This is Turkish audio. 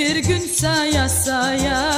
bir gün saya saya.